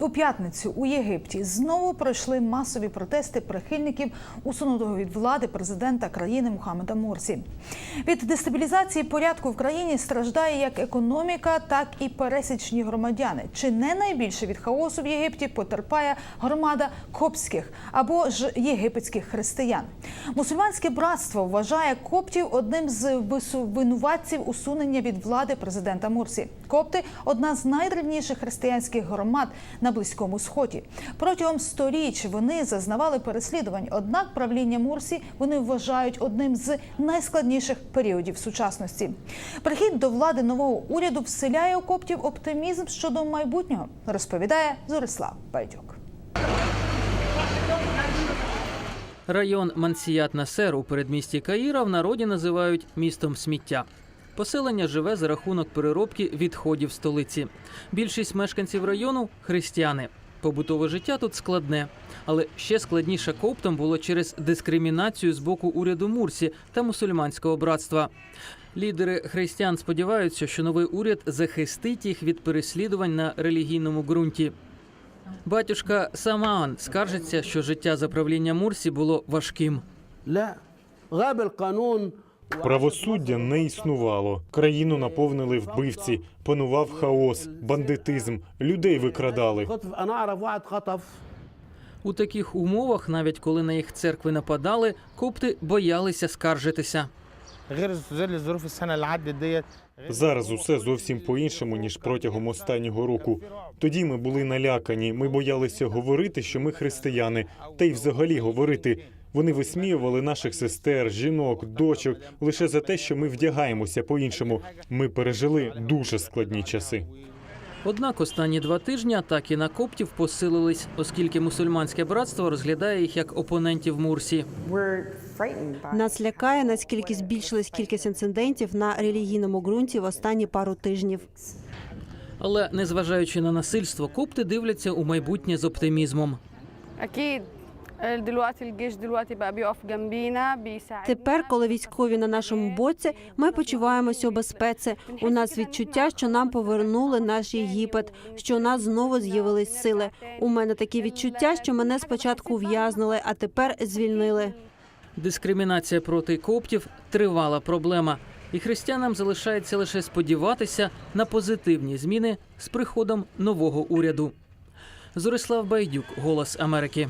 У п'ятницю у Єгипті знову пройшли масові протести прихильників усунутого від влади президента країни Мухаммеда Морсі. Від дестабілізації порядку в країні страждає як економіка, так і пересічні громадяни. Чи не найбільше від хаосу в Єгипті потерпає громада коптських або ж єгипетських християн? Мусульманське братство вважає коптів одним з винуватців усунення від влади президента Мурсі. Копти одна з найдревніших християнських громад на близькому сході. Протягом сторіч вони зазнавали переслідувань. Однак правління Мурсі вони вважають одним з найскладніших періодів сучасності. Прихід до влади нового уряду вселяє у коптів оптимізм щодо майбутнього, розповідає Зорислав Байдюк. Район Мансіят Насер у передмісті Каїра в народі називають містом сміття. Поселення живе за рахунок переробки відходів столиці. Більшість мешканців району християни. Побутове життя тут складне, але ще складніше коптам було через дискримінацію з боку уряду Мурсі та мусульманського братства. Лідери християн сподіваються, що новий уряд захистить їх від переслідувань на релігійному ґрунті. Батюшка Самаан скаржиться, що життя за правління Мурсі було важким. Правосуддя не існувало. Країну наповнили вбивці, панував хаос, бандитизм, людей викрадали. У таких умовах, навіть коли на їх церкви нападали, копти боялися скаржитися. Зараз усе зовсім по іншому ніж протягом останнього року. Тоді ми були налякані. Ми боялися говорити, що ми християни, та й взагалі говорити. Вони висміювали наших сестер, жінок, дочок лише за те, що ми вдягаємося по-іншому. Ми пережили дуже складні часи. Однак останні два тижні атаки на коптів посилились, оскільки мусульманське братство розглядає їх як опонентів Мурсі. Нас лякає, наскільки збільшилась кількість інцидентів на релігійному ґрунті в останні пару тижнів. Але незважаючи на насильство, копти дивляться у майбутнє з оптимізмом. Тепер, коли військові на нашому боці, ми почуваємося у безпеці. У нас відчуття, що нам повернули наш Єгипет, що у нас знову з'явились сили. У мене такі відчуття, що мене спочатку ув'язнили, а тепер звільнили. Дискримінація проти коптів тривала проблема, і християнам залишається лише сподіватися на позитивні зміни з приходом нового уряду. Зорислав Байдюк, голос Америки.